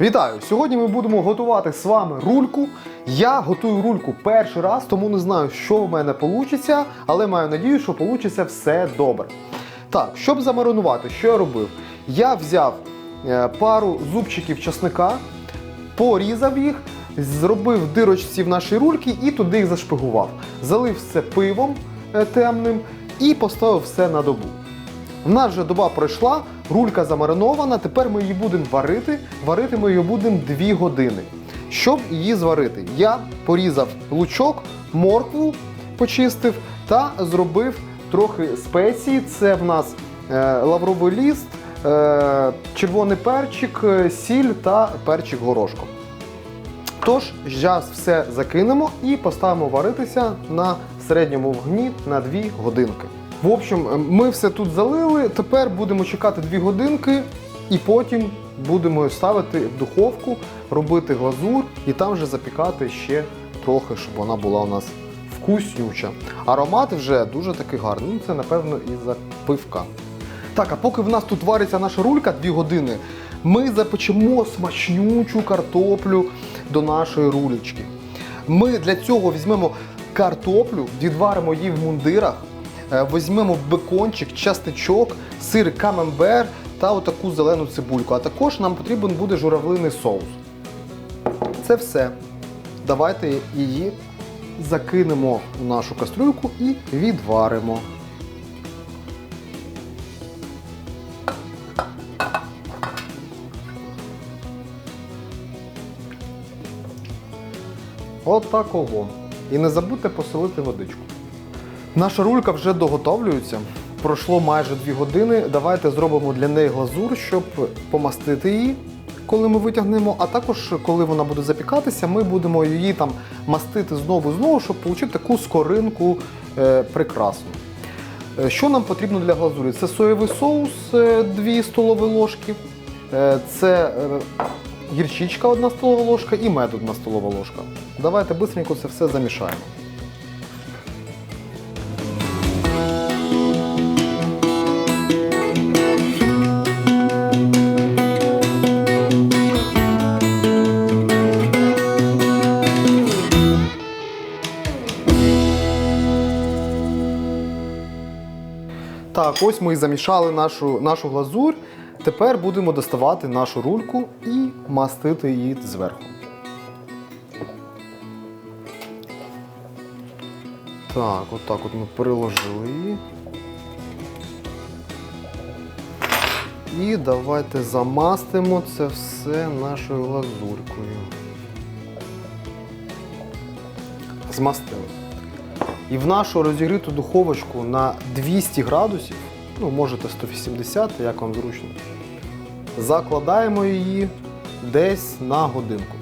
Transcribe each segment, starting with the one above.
Вітаю! Сьогодні ми будемо готувати з вами рульку. Я готую рульку перший раз, тому не знаю, що в мене вийде, але маю надію, що вийде все добре. Так, щоб замаринувати, що я робив? Я взяв е, пару зубчиків часника, порізав їх, зробив дирочці в нашій рульки і туди їх зашпигував. Залив все пивом е, темним і поставив все на добу. У нас вже доба пройшла, рулька замаринована, тепер ми її будемо варити. Варити ми її будемо 2 години. Щоб її зварити, я порізав лучок, моркву почистив та зробив трохи спеції. Це в нас е, лавровий ліст, е, червоний перчик, е, сіль та перчик горошком. Тож, зараз все закинемо і поставимо варитися на середньому вогні на 2 годинки. В общем, ми все тут залили. Тепер будемо чекати 2 годинки і потім будемо ставити в духовку, робити глазур і там вже запікати ще трохи, щоб вона була у нас вкуснюча. Аромат вже дуже такий гарний. Ну, це, напевно, із-за пивка. Так, а поки в нас тут вариться наша рулька 2 години, ми запечемо смачнючу картоплю до нашої рулечки. Ми для цього візьмемо картоплю, відваримо її в мундирах, е, візьмемо бекончик, частичок, сир камембер та отаку зелену цибульку. А також нам потрібен буде журавлиний соус. Це все. Давайте її закинемо в нашу кастрюльку і відваримо. Отаково. І не забудьте посолити водичку. Наша рулька вже доготовлюється. Пройшло майже 2 години. Давайте зробимо для неї глазур, щоб помастити її, коли ми витягнемо. А також, коли вона буде запікатися, ми будемо її там мастити знову знову, щоб отримати таку скоринку е, прекрасну. Е, Що нам потрібно для глазурі? Це соєвий соус 2 столові ложки, е, це е, гірчичка 1 столова ложка і мед 1 столова ложка. Давайте швидко це все замішаємо. Так, ось ми замішали нашу, нашу глазурь. Тепер будемо доставати нашу рульку і мастити її зверху. Так, отак от ми переложили її. І давайте замастимо це все нашою глазуркою. Змастили. І в нашу розігріту духовочку на 200 градусів, ну можете 180, як вам зручно, закладаємо її десь на годинку.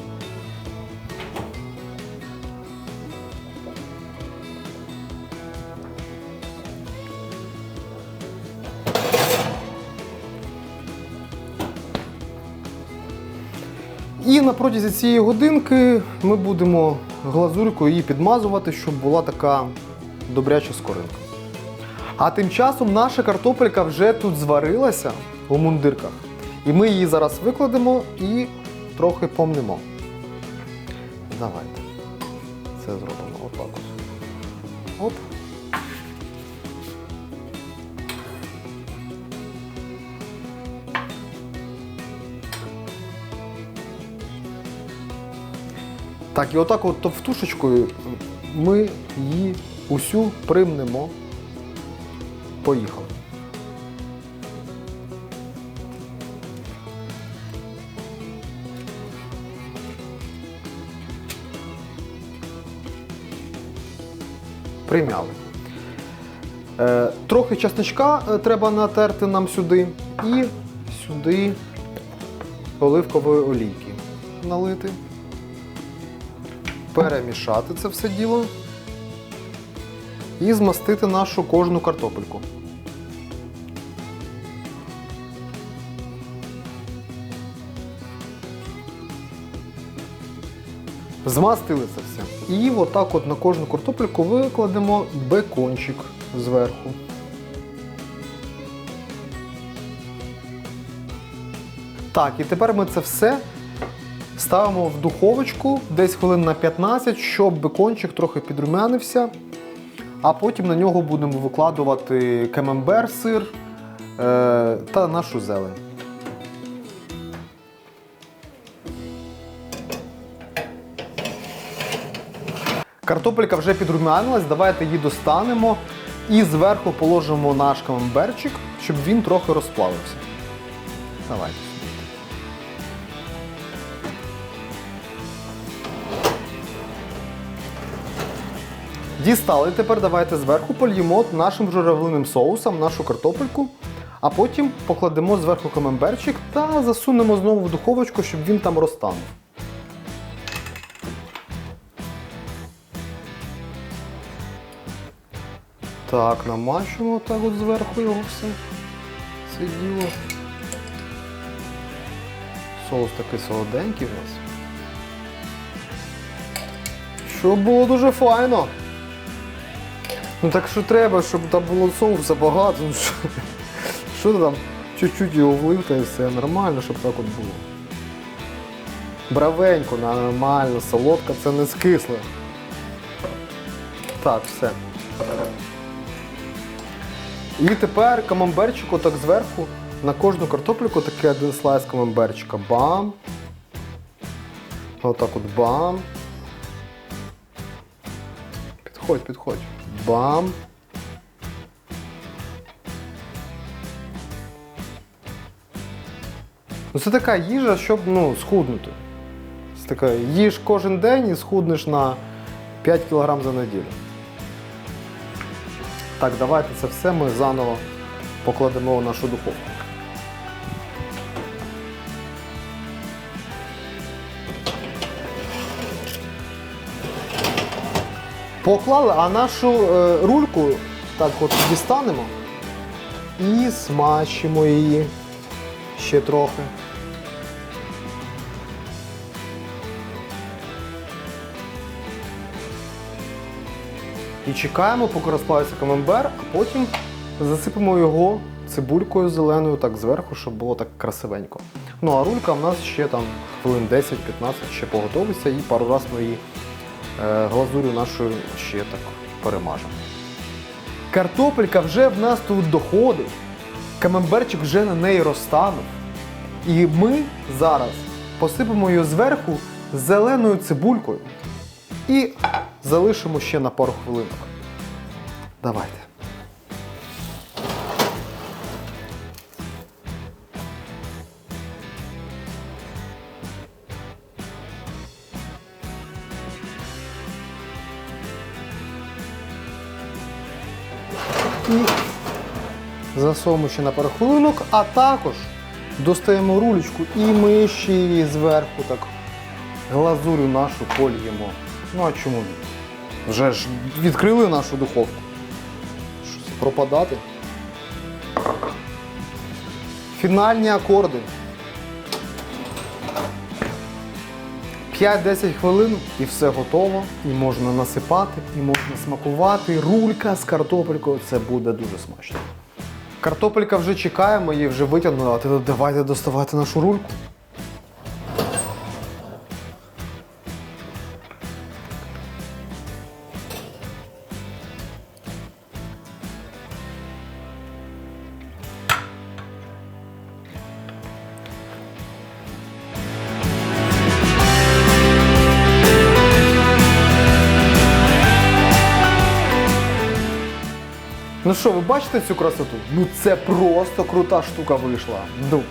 І на протязі цієї годинки ми будемо глазуркою її підмазувати, щоб була така добряча скоринка. А тим часом наша картопелька вже тут зварилася у мундирках. І ми її зараз викладемо і трохи помнемо. Давайте це зробимо отак от. Так, і отак от товтушечкою ми її усю примнемо. Поїхали. Примяли. Е, трохи часничка е, треба натерти нам сюди і сюди оливкової олійки налити перемішати це все діло і змастити нашу кожну картопельку. Змастили це все. І отак от на кожну картопельку викладемо бекончик зверху. Так, і тепер ми це все Ставимо в духовочку десь хвилин на 15, щоб бекончик трохи підрумянився. А потім на нього будемо викладувати кемембер, сир е, та нашу зелень. Картопелька вже підрумянилась, давайте її достанемо і зверху положимо наш камамберчик, щоб він трохи розплавився. Давайте. Дістали. Тепер давайте зверху польємо нашим журавлиним соусом нашу картопельку, а потім покладемо зверху камамберчик та засунемо знову в духовочку, щоб він там розтанув. Так, намачуємо так от зверху його все. Це діло. Соус такий солоденький у нас. Що було дуже файно. Ну так що треба, щоб там було соуса багато. Ну, що, що там чуть-чуть його влив та і все нормально, щоб так от було. Бравенько, нормально, солодка, це не скисле. Так, все. І тепер камамберчик отак зверху на кожну картопліку такий один слайс камамберчика. Бам. Отак от бам. Підходь, підходь. Бам. Ну це така їжа, щоб ну, схуднути. Це така, їж кожен день і схуднеш на 5 кг за неділю. Так, давайте це все ми заново покладемо в нашу духовку. Поклали, а нашу е, рульку так от дістанемо і смачимо її ще трохи. І чекаємо, поки розплавиться камембер, а потім засипемо його цибулькою зеленою так зверху, щоб було так красивенько. Ну а рулька в нас ще там хвилин 10-15 ще поготовиться і пару разів ми її глазурю нашою ще так перемажемо. Картопелька вже в нас тут доходить, камемберчик вже на неї розтанув. І ми зараз посипемо її зверху зеленою цибулькою і залишимо ще на пару хвилинок. Давайте. І засовуємо ще на пару а також достаємо рулечку і ми ще її зверху так глазурю нашу польємо. Ну а чому? Вже ж відкрили нашу духовку. Що це пропадати? Фінальні акорди. 5-10 хвилин і все готово. І можна насипати, і можна смакувати. Рулька з картопелькою це буде дуже смачно. Картопелька вже чекає, ми її вже витягнули, а ти давайте доставати нашу рульку. Ну що, ви бачите цю красоту? Ну це просто крута штука вийшла. Ну,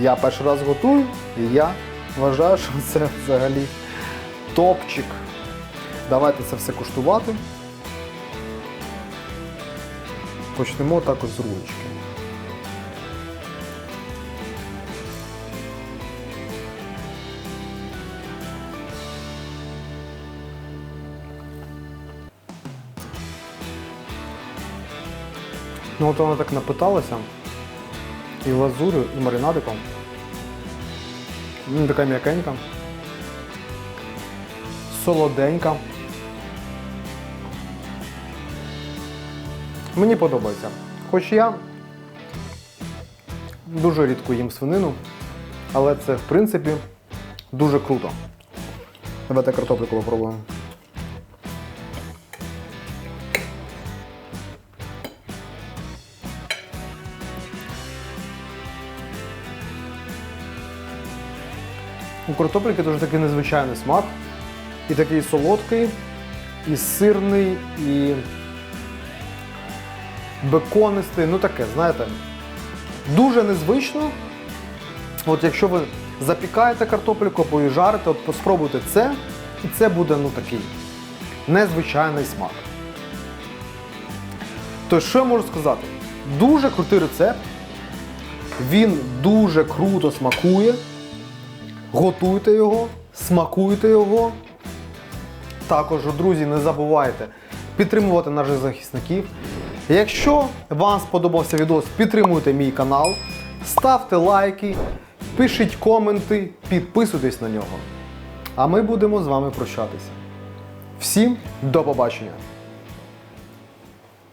я перший раз готую, і я вважаю, що це взагалі топчик. Давайте це все куштувати. Почнемо також з рулечки. Ну от вона так напиталася. І лазурю, і маринадиком. Така м'якенька. Солоденька. Мені подобається. Хоч я дуже рідко їм свинину, але це в принципі дуже круто. Давайте картопліку попробуємо. У картопліки дуже такий незвичайний смак. І такий солодкий, і сирний, і беконистий. Ну таке, знаєте, дуже незвично. От якщо ви запікаєте картопліку або її жарите, от спробуйте це, і це буде ну такий незвичайний смак. То що я можу сказати? Дуже крутий рецепт. Він дуже круто смакує. Готуйте його, смакуйте його. Також, друзі, не забувайте підтримувати наших захисників. Якщо вам сподобався відос, підтримуйте мій канал, ставте лайки, пишіть коменти, підписуйтесь на нього. А ми будемо з вами прощатися. Всім до побачення!